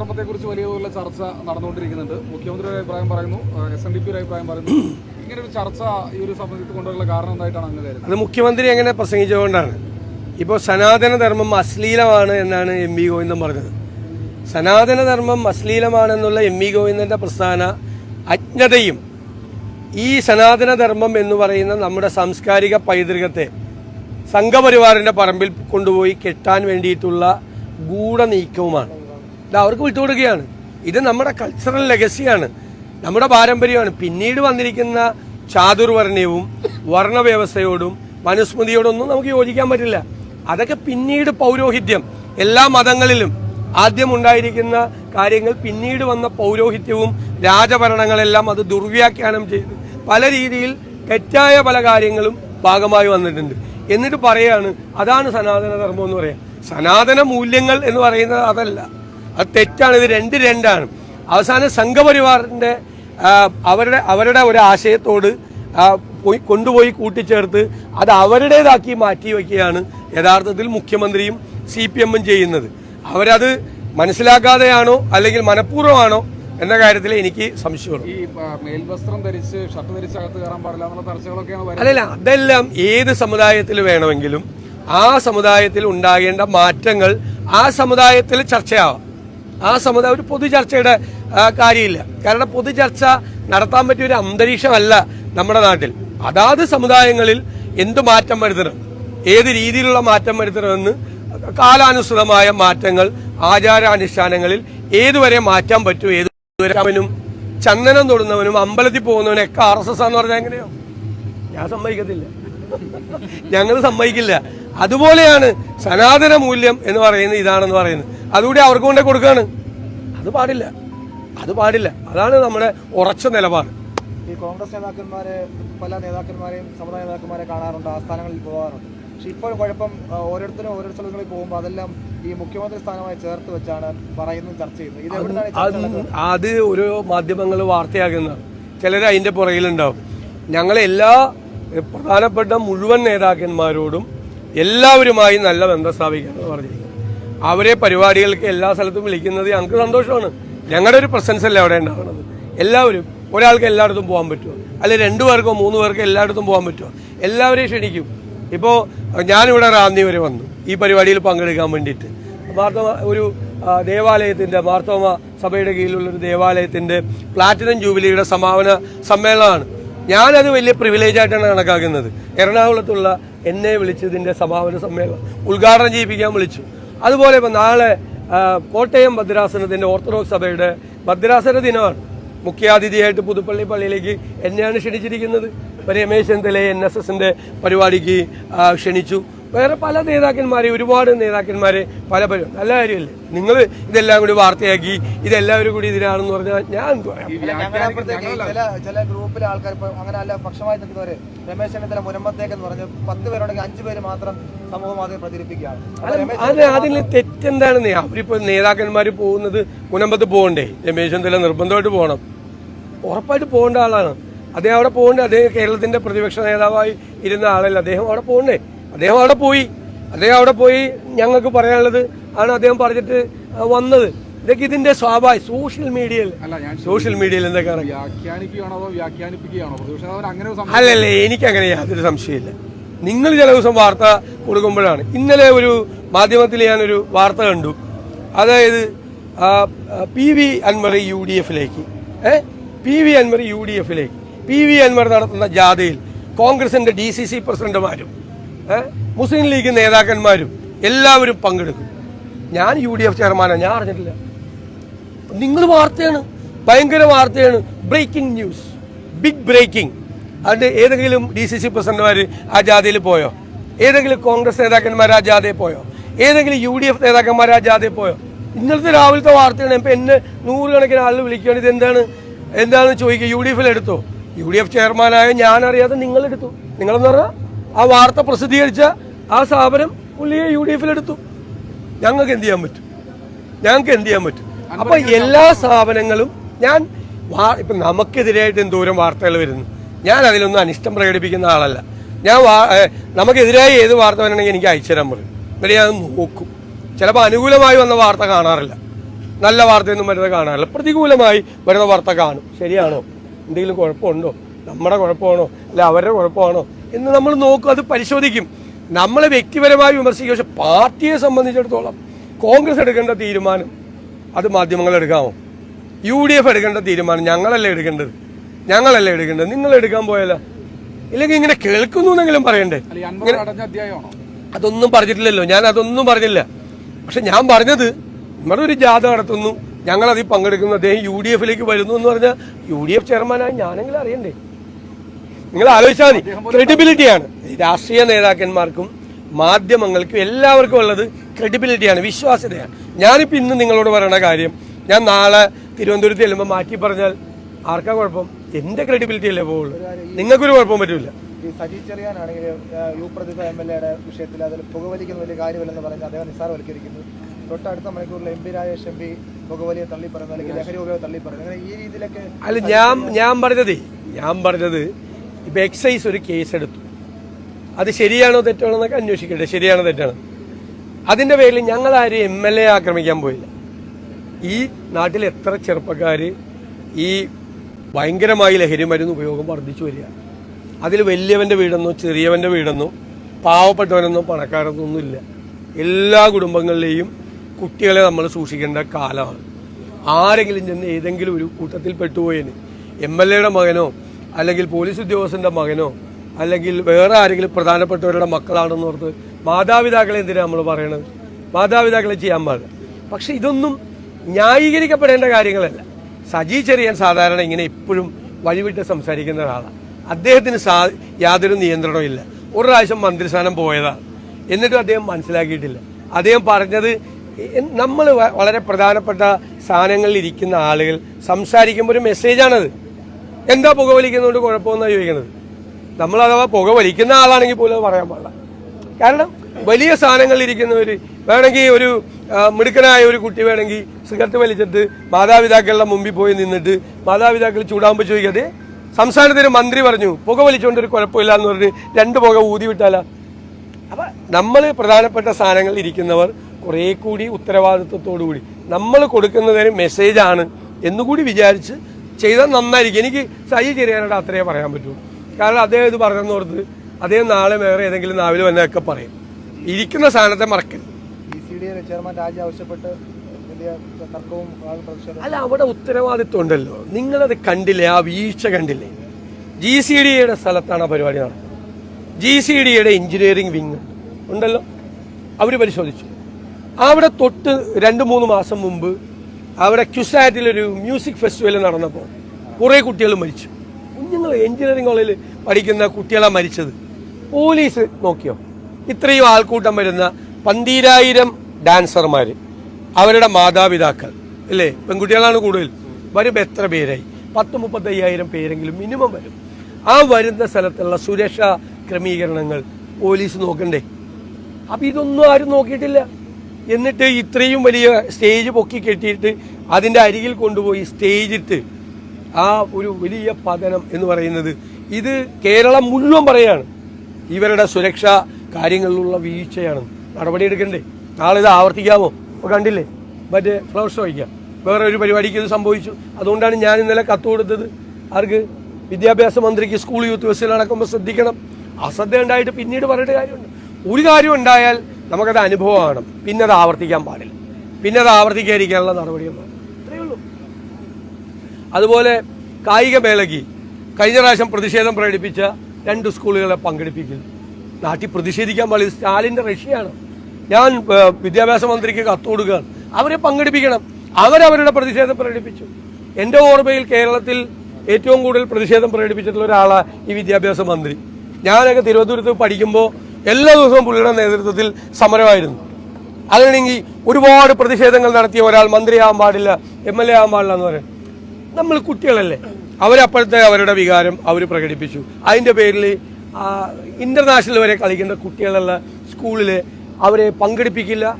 ധർമ്മത്തെ കുറിച്ച് വലിയ തോതിലുള്ള ചർച്ച നടന്നുകൊണ്ടിരിക്കുന്നുണ്ട്. മുഖ്യമന്ത്രിയുടെ അഭിപ്രായം പറയുന്നു എസ് എൻ ഡി പിയുടെ അഭിപ്രായം പറയുന്നു. ഇങ്ങനെ ഒരു ചർച്ച ഈ ഒരു സംബന്ധിച്ച് കൊണ്ടുള്ള കാരണം എന്തായിട്ടാണ് അങ്ങ് അത് മുഖ്യമന്ത്രി എങ്ങനെ പ്രസംഗിച്ചുകൊണ്ടാണ് ഇപ്പോൾ സനാതനധർമ്മം അശ്ലീലമാണ് എന്നാണ് എം വി ഗോവിന്ദൻ പറഞ്ഞത്. സനാതനധർമ്മം അശ്ലീലമാണെന്നുള്ള എം വി ഗോവിന്ദന്റെ പ്രസ്ഥാന അജ്ഞതയും ഈ സനാതനധർമ്മം എന്ന് പറയുന്ന നമ്മുടെ സാംസ്കാരിക പൈതൃകത്തെ സംഘപരിവാറിന്റെ പറമ്പിൽ കൊണ്ടുപോയി കെട്ടാൻ വേണ്ടിയിട്ടുള്ള ഗൂഢനീക്കവുമാണ്. ഇത് അവർക്ക് വിട്ടുകൊടുക്കുകയാണ്. ഇത് നമ്മുടെ കൾച്ചറൽ ലെഗസിയാണ് നമ്മുടെ പാരമ്പര്യമാണ്. പിന്നീട് വന്നിരിക്കുന്ന ചാതുർവർണയവും വർണവ്യവസ്ഥയോടും മനുസ്മൃതിയോടൊന്നും നമുക്ക് യോജിക്കാൻ പറ്റില്ല. അതൊക്കെ പിന്നീട് പൗരോഹിത്യം. എല്ലാ മതങ്ങളിലും ആദ്യം ഉണ്ടായിരിക്കുന്ന കാര്യങ്ങൾ പിന്നീട് വന്ന പൗരോഹിത്യവും രാജഭരണങ്ങളെല്ലാം അത് ദുർവ്യാഖ്യാനം ചെയ്ത് പല രീതിയിൽ തെറ്റായ പല കാര്യങ്ങളും ഭാഗമായി വന്നിട്ടുണ്ട്. എന്നിട്ട് പറയാണ് അതാണ് സനാതന ധർമ്മം എന്ന് പറയാം. സനാതന മൂല്യങ്ങൾ എന്ന് പറയുന്നത് അതല്ല. അത് തെറ്റാണ്. ഇത് രണ്ട് രണ്ടാണ്. അവസാനം സംഘപരിവാറിന്റെ അവരുടെ അവരുടെ ഒരു ആശയത്തോട് പോയി കൊണ്ടുപോയി കൂട്ടിച്ചേർത്ത് അത് അവരുടേതാക്കി മാറ്റി വയ്ക്കുകയാണ് യഥാർത്ഥത്തിൽ മുഖ്യമന്ത്രിയും സി പി എമ്മും ചെയ്യുന്നത്. അവരത് മനസ്സിലാക്കാതെയാണോ അല്ലെങ്കിൽ മനഃപൂർവമാണോ എന്ന കാര്യത്തിൽ എനിക്ക് സംശയമുള്ളൂ ഈ ആ, മേൽവസ്ത്രം ധരിച്ച് ഷർട്ട് ധരിച്ച് അകത്ത് കയറാൻ പാടില്ല എന്നുള്ള ചർച്ചകളൊക്കെയാണ് വരുന്നത്. അല്ലല്ല അതെല്ലാം ഏത് സമുദായത്തിൽ വേണമെങ്കിലും ആ സമുദായത്തിൽ ഉണ്ടാകേണ്ട മാറ്റങ്ങൾ ആ സമുദായത്തിൽ ചർച്ചയാവാം. ആ സമുദായം ഒരു പൊതു ചർച്ചയുടെ കാര്യമില്ല. കാരണം പൊതുചർച്ച നടത്താൻ പറ്റിയ ഒരു അന്തരീക്ഷമല്ല നമ്മുടെ നാട്ടിൽ. അതാത് സമുദായങ്ങളിൽ എന്ത് മാറ്റം വരുത്തണം? ഏത് രീതിയിലുള്ള മാറ്റം വരുത്തണമെന്ന് കാലാനുസൃതമായ മാറ്റങ്ങൾ ആചാരാനുഷ്ഠാനങ്ങളിൽ ഏതുവരെ മാറ്റാൻ പറ്റും? ഏതുവരെ ചന്ദനം തൊടുന്നവനും അമ്പലത്തിൽ പോകുന്നവനും ഒക്കെ ആർ എസ് എസ് എന്ന് പറഞ്ഞാൽ എങ്ങനെയോ? ഞാൻ സമ്മതിക്കത്തില്ല. ഞങ്ങൾ സമ്മതിക്കില്ല. അതുപോലെയാണ് സനാതന മൂല്യം എന്ന് പറയുന്നത് ഇതാണെന്ന് പറയുന്നത്. അതുകൂടി അവർക്ക് കൊണ്ടേ കൊടുക്കാണ്. അത് പാടില്ല. അത് പാടില്ല. അതാണ് നമ്മുടെ ഉറച്ച നിലപാട്. ഈ കോൺഗ്രസ് നേതാക്കന്മാരെ പല നേതാക്കന്മാരെയും സമുദായ നേതാക്കന്മാരെ കാണാറുണ്ട് ആസ്ഥാനങ്ങളിൽ പോകാറുണ്ട്. പക്ഷെ ഇപ്പോൾ കുഴപ്പം ഓരോരുത്തരും ഓരോ സ്ഥലങ്ങളിൽ പോകുമ്പോൾ അതെല്ലാം ഈ മുഖ്യമന്ത്രി സ്ഥാനമായി ചേർത്ത് വെച്ചാണ് പറയുന്നത് ചർച്ച ചെയ്യുന്നത്. അത് ഒരു മാധ്യമങ്ങൾ വാർത്തയാക്കുന്ന ചിലർ അതിന്റെ പുറകിലുണ്ടാവും. ഞങ്ങളെല്ലാ പ്രധാനപ്പെട്ട മുഴുവൻ നേതാക്കന്മാരോടും എല്ലാവരുമായി നല്ല ബന്ധം സ്ഥാപിക്കാമെന്ന് പറഞ്ഞിരിക്കുന്നത് അവരെ പരിപാടികൾക്ക് എല്ലാ സ്ഥലത്തും വിളിക്കുന്നത് ഞങ്ങൾക്ക് സന്തോഷമാണ്. ഞങ്ങളുടെ ഒരു പ്രസൻസ് അല്ലേ അവിടെ ഉണ്ടാവുന്നത് എല്ലാവരും ഒരാൾക്ക് എല്ലായിടത്തും പോകാൻ പറ്റുമോ? അല്ലെ രണ്ടു പേർക്കോ മൂന്ന് പേർക്കോ എല്ലായിടത്തും പോകാൻ പറ്റുമോ? എല്ലാവരെയും ക്ഷണിക്കും. ഇപ്പോൾ ഞാനിവിടെ റാന്നി വരെ വന്നു. ഈ പരിപാടിയിൽ പങ്കെടുക്കാൻ വേണ്ടിയിട്ട്. മാർത്തോമ ഒരു ദേവാലയത്തിന്റെ മാർത്തോമ സഭയുടെ കീഴിലുള്ളൊരു ദേവാലയത്തിന്റെ പ്ലാറ്റിനം ജൂബിലിയുടെ സമാപന സമ്മേളനമാണ്. ഞാനത് വലിയ പ്രിവിലേജ് ആയിട്ടാണ് കണക്കാക്കുന്നത്. എറണാകുളത്തുള്ള എന്നെ വിളിച്ചതിന്റെ സമാപന സമ്മേളനം ഉദ്ഘാടനം ചെയ്യിപ്പിക്കാൻ വിളിച്ചു. അതുപോലെ ഇപ്പം നാളെ കോട്ടയം ഭദ്രാസനത്തിന്റെ ഓർത്തഡോക്സ് സഭയുടെ ഭദ്രാസന ദിനമാണ്. മുഖ്യാതിഥിയായിട്ട് പുതുപ്പള്ളി പള്ളിയിലേക്ക് എന്നെയാണ് ക്ഷണിച്ചിരിക്കുന്നത്. രമേശ് ചെന്നിത്തലയെ എൻ എസ് എസിന്റെ പരിപാടിക്ക് ക്ഷണിച്ചു. വേറെ പല നേതാക്കന്മാരെ ഒരുപാട് നേതാക്കന്മാരെ പല പല നല്ല കാര്യമല്ലേ? നിങ്ങൾ ഇതെല്ലാം കൂടി വാർത്തയാക്കി ഇതെല്ലാവരും കൂടി ഇതിനാണെന്ന് പറഞ്ഞാൽ ഞാൻ എന്ത് പറയാം. ചില ഗ്രൂപ്പിലെ ആൾക്കാർ ഇപ്പൊ അങ്ങനെ അല്ല പക്ഷമായി നിൽക്കുന്നവര്. രമേശ് ചെന്നിത്തല മുരമ്പത്തേക്ക് എന്ന് പറഞ്ഞ്. പത്ത് പേരുണ്ടെങ്കിൽ അഞ്ചു പേര് മാത്രം സമൂഹ മാധ്യമം പ്രചരിപ്പിക്കുകയാണ് അത് അതിൽ തെറ്റെന്താണെന്ന്? അവരിപ്പോ നേതാക്കന്മാർ പോകുന്നത് മുനമ്പത്ത് പോകണ്ടേ? രമേശ് ചെന്നിത്തല നിർബന്ധമായിട്ട് പോകണം. ഉറപ്പായിട്ട് പോകേണ്ട ആളാണ്. അദ്ദേഹം അവിടെ പോകണ്ടേ? അദ്ദേഹം കേരളത്തിന്റെ പ്രതിപക്ഷ നേതാവായി ഇരുന്ന ആളല്ല? അദ്ദേഹം അവിടെ പോകണ്ടേ? അദ്ദേഹം അവിടെ പോയി. അദ്ദേഹം അവിടെ പോയി ഞങ്ങൾക്ക് പറയാനുള്ളത് ആണ് അദ്ദേഹം പറഞ്ഞിട്ട് വന്നത്. ഇതൊക്കെ ഇതിന്റെ സ്വാഭാവിക സോഷ്യൽ മീഡിയയിൽ. സോഷ്യൽ മീഡിയയിൽ എന്തൊക്കെയാണ് അല്ലല്ല എനിക്ക് അങ്ങനെ യാതൊരു സംശയമില്ല നിങ്ങൾ ചില ദിവസം വാർത്ത കൊടുക്കുമ്പോഴാണ്. ഇന്നലെ ഒരു മാധ്യമത്തിൽ ഞാനൊരു വാർത്ത കണ്ടു. അതായത് P V Anvar U D എഫിലേക്ക് ഏ? P V Anvar U D എഫിലേക്ക് പി വി അൻവർ നടത്തുന്ന ജാഥയിൽ കോൺഗ്രസിന്റെ ഡി സി സി പ്രസിഡന്റുമാരും മുസ്ലിം ലീഗ് നേതാക്കന്മാരും എല്ലാവരും പങ്കെടുക്കും. ഞാൻ യു ഡി എഫ് ചെയർമാനാണ് ഞാൻ അറിഞ്ഞിട്ടില്ല. നിങ്ങൾ വാർത്തയാണ് ഭയങ്കര വാർത്തയാണ്. ബ്രേക്കിംഗ് ന്യൂസ് ബിഗ് ബ്രേക്കിംഗ് അതിന്റെ ഏതെങ്കിലും ഡി സി സി പ്രസിഡന്റുമാർ ആ ജാഥയിൽ പോയോ? ഏതെങ്കിലും കോൺഗ്രസ് നേതാക്കന്മാർ ആ ജാഥയിൽ പോയോ? ഏതെങ്കിലും യു ഡി എഫ് നേതാക്കന്മാർ ആ ജാഥയിൽ പോയോ? ഇന്നലത്തെ രാവിലത്തെ വാർത്തയാണ്. ഇപ്പം എന്നെ നൂറുകണക്കിന് ആളുകൾ വിളിക്കുകയാണ് ഇത് എന്താണ് എന്താണെന്ന് ചോദിക്കുക. യു ഡി എഫിൽ എടുത്തോ? യു ഡി എഫ് ചെയർമാനായ ഞാൻ അറിയാതെ നിങ്ങൾ എടുത്തു നിങ്ങളെന്ന് പറഞ്ഞാൽ ആ വാർത്ത പ്രസിദ്ധീകരിച്ച ആ സ്ഥാപനം പുള്ളിയെ യു ഡി എഫിലെടുത്തു ഞങ്ങൾക്ക് എന്ത് ചെയ്യാൻ പറ്റും? ഞങ്ങൾക്ക് എന്ത് ചെയ്യാൻ പറ്റും? അപ്പൊ എല്ലാ സ്ഥാപനങ്ങളും ഞാൻ ഇപ്പൊ നമുക്കെതിരായിട്ട് എന്തോരം വാർത്തകൾ വരുന്നു. ഞാൻ അതിലൊന്നും അനിഷ്ടം പ്രകടിപ്പിക്കുന്ന ആളല്ല. ഞാൻ നമുക്കെതിരായി ഏത് വാർത്ത വരണമെങ്കിൽ എനിക്ക് അയച്ചു തരാൻ പറയും. എന്നിട്ട് ഞാൻ നോക്കും. ചിലപ്പോൾ അനുകൂലമായി വന്ന വാർത്ത കാണാറില്ല. നല്ല വാർത്തയൊന്നും വരുന്നത് കാണാറില്ല. പ്രതികൂലമായി വരുന്ന വാർത്ത കാണും. ശരിയാണോ? എന്തെങ്കിലും കുഴപ്പമുണ്ടോ? നമ്മുടെ കുഴപ്പമാണോ? അല്ല അവരുടെ കുഴപ്പമാണോ? എന്ന് നമ്മൾ നോക്കും അത് പരിശോധിക്കും. നമ്മളെ വ്യക്തിപരമായി വിമർശിക്കുക പക്ഷെ പാർട്ടിയെ സംബന്ധിച്ചിടത്തോളം കോൺഗ്രസ് എടുക്കേണ്ട തീരുമാനം അത് മാധ്യമങ്ങൾ എടുക്കാമോ? യു ഡി എഫ് എടുക്കേണ്ട തീരുമാനം ഞങ്ങളല്ലേ എടുക്കേണ്ടത്? ഞങ്ങളല്ലേ എടുക്കേണ്ടത്? നിങ്ങൾ എടുക്കാൻ പോയാലോ? ഇല്ലെങ്കിൽ ഇങ്ങനെ കേൾക്കുന്നു എന്നെങ്കിലും പറയണ്ടേ? അതൊന്നും പറഞ്ഞിട്ടില്ലല്ലോ. ഞാൻ അതൊന്നും പറഞ്ഞില്ല. പക്ഷെ ഞാൻ പറഞ്ഞത് നമ്മുടെ ഒരു ജാഥ നടത്തുന്നു. ഞങ്ങളതിൽ പങ്കെടുക്കുന്നു. അദ്ദേഹം യു ഡി എഫിലേക്ക് വരുന്നു എന്ന് പറഞ്ഞാൽ യു ഡി എഫ് ചെയർമാനായി ഞാനെങ്കിലും അറിയണ്ടേ? നിങ്ങൾ ആലോചിച്ചാൽ മതി ക്രെഡിബിലിറ്റിയാണ് രാഷ്ട്രീയ നേതാക്കന്മാർക്കും മാധ്യമങ്ങൾക്കും എല്ലാവർക്കും ഉള്ളത് ക്രെഡിബിലിറ്റിയാണ് വിശ്വാസ്യതയാണ്. ഞാനിപ്പോൾ ഇന്ന് നിങ്ങളോട് പറയുന്ന കാര്യം ഞാൻ നാളെ തിരുവനന്തപുരത്ത് ചെല്ലുമ്പോൾ മാറ്റി പറഞ്ഞാൽ ആർക്കാ കുഴപ്പം? എന്റെ ക്രെഡിബിലിറ്റി അല്ലേ പോവുള്ളൂ. നിങ്ങൾക്കൊരു കുഴപ്പം പറ്റില്ല ഈ സജി ചെറിയാനാണെങ്കിൽ യു പ്രതിഭ എം എൽ എയുടെ വിഷയത്തിൽ അതിൽ പുകവലിക്കുന്ന വലിയ കാര്യമല്ലെന്ന് പറഞ്ഞ് അദ്ദേഹം നിസ്സാരവൽക്കരിക്കുന്നു. തൊട്ടടുത്ത മണിക്കൂറിൽ M P Rajesh M P പുകവലിയെ തള്ളി പറയുന്നു അല്ലെങ്കിൽ ലഹരി ഉപയോഗം തള്ളി പറയുന്നു അങ്ങനെ ഈ രീതിയിലൊക്കെ അല്ല ഞാൻ ഞാൻ പറഞ്ഞതേ ഞാൻ പറഞ്ഞത് ഇപ്പൊ എക്സൈസ് ഒരു കേസ് എടുത്തു അത് ശരിയാണോ തെറ്റാണോ എന്നൊക്കെ അന്വേഷിക്കട്ടെ ശരിയാണോ തെറ്റാണോ? അതിന്റെ പേരിൽ ഞങ്ങൾ ആരും എം എൽ എ ആക്രമിക്കാൻ പോയില്ല. ഈ നാട്ടിൽ എത്ര ചെറുപ്പക്കാർ ഈ ഭയങ്കരമായി ലഹരി മരുന്ന് ഉപയോഗം വർദ്ധിച്ചു വരിക. അതിൽ വലിയവന്റെ വീടെന്നോ ചെറിയവന്റെ വീടെന്നോ പാവപ്പെട്ടവനെന്നോ പണക്കാരെന്നോ ഒന്നുമില്ല എല്ലാ കുടുംബങ്ങളിലെയും കുട്ടികളെ നമ്മൾ സൂക്ഷിക്കേണ്ട കാലമാണ്. ആരെങ്കിലും ചെന്ന് ഏതെങ്കിലും ഒരു കൂട്ടത്തിൽ പെട്ടുപോയതിന് എം എൽ എയുടെ മകനോ അല്ലെങ്കിൽ പോലീസ് ഉദ്യോഗസ്ഥന്റെ മകനോ അല്ലെങ്കിൽ വേറെ ആരെങ്കിലും പ്രധാനപ്പെട്ടവരുടെ മക്കളാണെന്ന് ഓർത്ത് മാതാപിതാക്കളെ എന്തിനാണ് നമ്മൾ പറയണത്? മാതാപിതാക്കളെ ചെയ്യാൻ പാടില്ല. പക്ഷെ ഇതൊന്നും ന്യായീകരിക്കപ്പെടേണ്ട കാര്യങ്ങളല്ല. സജി ചെറിയാൻ സാധാരണ ഇങ്ങനെ എപ്പോഴും വഴിവിട്ട് സംസാരിക്കുന്ന ഒരാളാണ് അദ്ദേഹത്തിന് സാ യാതൊരു നിയന്ത്രണവും ഇല്ല. ഒരു പ്രാവശ്യം മന്ത്രിസ്ഥാനം പോയതാണ് എന്നിട്ടും അദ്ദേഹം മനസ്സിലാക്കിയിട്ടില്ല. അദ്ദേഹം പറഞ്ഞത് നമ്മൾ വളരെ പ്രധാനപ്പെട്ട സ്ഥാനങ്ങളിൽ ഇരിക്കുന്ന ആളുകൾ സംസാരിക്കുമ്പോൾ ഒരു മെസ്സേജാണത് എന്താ പുക വലിക്കുന്നതുകൊണ്ട് കുഴപ്പമെന്നാണ് ചോദിക്കുന്നത് നമ്മൾ അഥവാ പുക വലിക്കുന്ന ആളാണെങ്കിൽ പോലും അത് പറയാൻ പാടില്ല. കാരണം വലിയ സാധനങ്ങളിൽ ഇരിക്കുന്നവർ വേണമെങ്കിൽ ഒരു മിടുക്കനായ ഒരു കുട്ടി വേണമെങ്കിൽ സിഗരറ്റ് വലിച്ചിട്ട് മാതാപിതാക്കളുടെ മുമ്പിൽ പോയി നിന്നിട്ട് മാതാപിതാക്കൾ ചൂടാകുമ്പോൾ ചോദിക്കാതെ സംസ്ഥാനത്തിന് മന്ത്രി പറഞ്ഞു പുക വലിച്ചുകൊണ്ട് ഒരു കുഴപ്പമില്ല എന്ന് പറഞ്ഞ് രണ്ട് പുക ഊതി വിട്ടാലാ? അപ്പൊ നമ്മൾ പ്രധാനപ്പെട്ട സ്ഥാനങ്ങളിൽ ഇരിക്കുന്നവർ കുറെ കൂടി ഉത്തരവാദിത്വത്തോടു കൂടി. നമ്മൾ കൊടുക്കുന്നതിന് മെസ്സേജാണ് എന്നുകൂടി വിചാരിച്ച് ചെയ്താൽ നന്നായിരിക്കും. എനിക്ക് സഹി ചെറിയാനായിട്ട് അത്രയേ പറയാൻ പറ്റൂ. കാരണം അദ്ദേഹം ഇത് പറഞ്ഞെന്ന് ഓർത്ത് അദ്ദേഹം നാളെ വേറെ ഏതെങ്കിലും നാവിൽ വന്നതൊക്കെ പറയും. ഇരിക്കുന്ന സാധനത്തെ മറക്കരുത്. സി അല്ല അവിടെ ഉത്തരവാദിത്വം ഉണ്ടല്ലോ. നിങ്ങളത് കണ്ടില്ലേ? ആ വീഴ്ച കണ്ടില്ലേ? ജി സി ഡിയുടെ സ്ഥലത്താണ് ആ പരിപാടി നടക്കുന്നത്. ജി സി ഡിയുടെ എഞ്ചിനീയറിംഗ് വിങ് ഉണ്ടല്ലോ? അവർ പരിശോധിച്ചു. അവിടെ തൊട്ട് രണ്ട് മൂന്ന് മാസം മുമ്പ് അവിടെ ക്യുസാറ്റിലൊരു മ്യൂസിക് ഫെസ്റ്റിവൽ നടന്നപ്പോൾ കുറേ കുട്ടികൾ മരിച്ചു. കുഞ്ഞുങ്ങൾ എഞ്ചിനീയറിംഗ് കോളേജിൽ പഠിക്കുന്ന കുട്ടികളാണ് മരിച്ചത്. പോലീസ് നോക്കിയോ? ഇത്രയും ആൾക്കൂട്ടം വരുന്ന പന്തീരായിരം ഡാൻസർമാർ അവരുടെ മാതാപിതാക്കൾ അല്ലേ? പെൺകുട്ടികളാണ് കൂടുതൽ. വരുമ്പോൾ എത്ര പേരായി? പത്ത് മുപ്പത്തയ്യായിരം പേരെങ്കിലും മിനിമം വരും. ആ വരുന്ന സ്ഥലത്തുള്ള സുരക്ഷാ ക്രമീകരണങ്ങൾ പോലീസ് നോക്കണ്ടേ? അപ്പം ഇതൊന്നും ആരും നോക്കിയിട്ടില്ല. എന്നിട്ട് ഇത്രയും വലിയ സ്റ്റേജ് പൊക്കി കെട്ടിയിട്ട് അതിന്റെ അരികിൽ കൊണ്ടുപോയി സ്റ്റേജിട്ട് ആ ഒരു വലിയ പതനം എന്ന് പറയുന്നത് ഇത് കേരളം മുഴുവൻ പറയാണ്. ഇവരുടെ സുരക്ഷാ കാര്യങ്ങളിലുള്ള വീഴ്ചയാണ്. നടപടിയെടുക്കണ്ടേ നാളെ ഇത് ആവർത്തിക്കാമോ? അപ്പോൾ കണ്ടില്ലേ? മറ്റേ ഫ്ലവർ ഷോ വയ്ക്കാം വേറെ ഒരു പരിപാടിക്ക് ഇത് സംഭവിച്ചു. അതുകൊണ്ടാണ് ഞാൻ ഇന്നലെ കത്ത് കൊടുത്തത്. ആർക്ക്? വിദ്യാഭ്യാസ മന്ത്രിക്ക് സ്കൂൾ യൂത്ത് ബസ്സിൽ നടക്കുമ്പോൾ ശ്രദ്ധിക്കണം. അശ്രദ്ധ ഉണ്ടായിട്ട് പിന്നീട് പറഞ്ഞിട്ട് കാര്യമുണ്ട്. ഒരു കാര്യം ഉണ്ടായാൽ നമുക്കത് അനുഭവമാണ്. പിന്നെ അത് ആവർത്തിക്കാൻ പാടില്ല. പിന്നെ അത് ആവർത്തിക്കാതിരിക്കാനുള്ള നടപടിയൊന്നും ഇത്രയേ ഉള്ളൂ. അതുപോലെ കായിക മേളയ്ക്ക് കഴിഞ്ഞ പ്രാവശ്യം പ്രതിഷേധം പ്രകടിപ്പിച്ച രണ്ട് സ്കൂളുകളെ പങ്കെടുപ്പിക്കുന്നു നാട്ടിൽ പ്രതിഷേധിക്കാൻ പാടില്ല. സ്റ്റാലിന്റെ റഷ്യയാണ്. ഞാൻ വിദ്യാഭ്യാസ മന്ത്രിക്ക് കത്ത് കൊടുക്കുകയാണ് അവരെ പങ്കെടുപ്പിക്കണം. അവരവരുടെ പ്രതിഷേധം പ്രകടിപ്പിച്ചു. എന്റെ ഓർമ്മയിൽ കേരളത്തിൽ ഏറ്റവും കൂടുതൽ പ്രതിഷേധം പ്രകടിപ്പിച്ചിട്ടുള്ള ഒരാളാണ് ഈ വിദ്യാഭ്യാസ മന്ത്രി. ഞാനൊക്കെ തിരുവനന്തപുരത്ത് പഠിക്കുമ്പോൾ എല്ലാ ദിവസവും പുള്ളിയുടെ നേതൃത്വത്തിൽ സമരമായിരുന്നു. അങ്ങനെയാണെങ്കിൽ ഒരുപാട് പ്രതിഷേധങ്ങൾ നടത്തിയ ഒരാൾ മന്ത്രിയാകാൻ പാടില്ല എം എൽ എ ആകാൻ പാടില്ല എന്ന് പറയാം. നമ്മൾ കുട്ടികളല്ലേ. അവരപ്പോഴത്തെ അവരുടെ വികാരം അവർ പ്രകടിപ്പിച്ചു. അതിന്റെ പേരിൽ ഇന്റർനാഷണൽ വരെ കളിക്കേണ്ട കുട്ടികളുള്ള സ്കൂളിൽ അവരെ പങ്കെടുപ്പിക്കില്ല.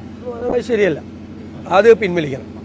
ശരിയല്ല. അത് പിൻവലിക്കണം.